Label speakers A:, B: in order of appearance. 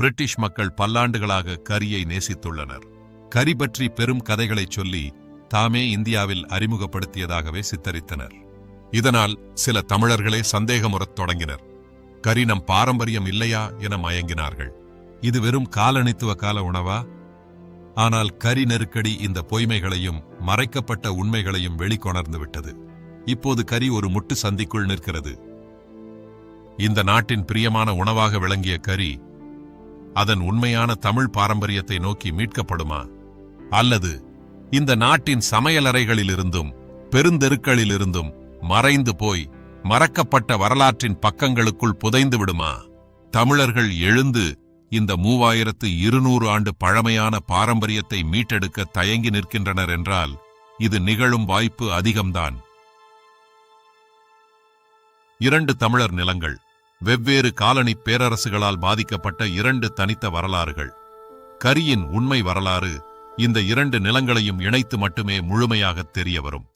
A: British மக்கள் பல்லாண்டுகளாக கரியை நேசித்துள்ளனர். கரி பற்றி பெரும் கதைகளைச் சொல்லி தாமே இந்தியாவில் அறிமுகப்படுத்தியதாகவே சித்தரித்தனர். இதனால் சில தமிழர்களே சந்தேகமுறத் தொடங்கினர். கரி நம் பாரம்பரியம் இல்லையா என மயங்கினார்கள். இது வெறும் காலனித்துவ கால உணவா? ஆனால் கரி நெருக்கடி இந்த பொய்மைகளையும் மறைக்கப்பட்ட உண்மைகளையும் வெளிக்கொணர்ந்து விட்டது. இப்போது கரி ஒரு முட்டு சந்திக்குள் நிற்கிறது. இந்த நாட்டின் பிரியமான உணவாக விளங்கிய கரி அதன் உண்மையான தமிழ் பாரம்பரியத்தை நோக்கி மீட்கப்படுமா? அல்லது இந்த நாட்டின் சமையலறைகளிலிருந்தும் பெருந்தெருக்களிலிருந்தும் மறைந்து போய் மறக்கப்பட்ட வரலாற்றின் பக்கங்களுக்குள் புதைந்து விடுமா? தமிழர்கள் எழுந்து இந்த மூவாயிரத்து இருநூறு ஆண்டு பழமையான பாரம்பரியத்தை மீட்டெடுக்க தயங்கி நிற்கின்றனர் என்றால் இது நிகழும் வாய்ப்பு அதிகம்தான். இரண்டு தமிழர் நிலங்கள். வெவ்வேறு காலனி பேரரசுகளால் பாதிக்கப்பட்ட இரண்டு தனித்த வரலாறுகள். கரியின் உண்மை வரலாறு இந்த இரண்டு நிலங்களையும் இணைத்து மட்டுமே முழுமையாகத் தெரிய வரும்.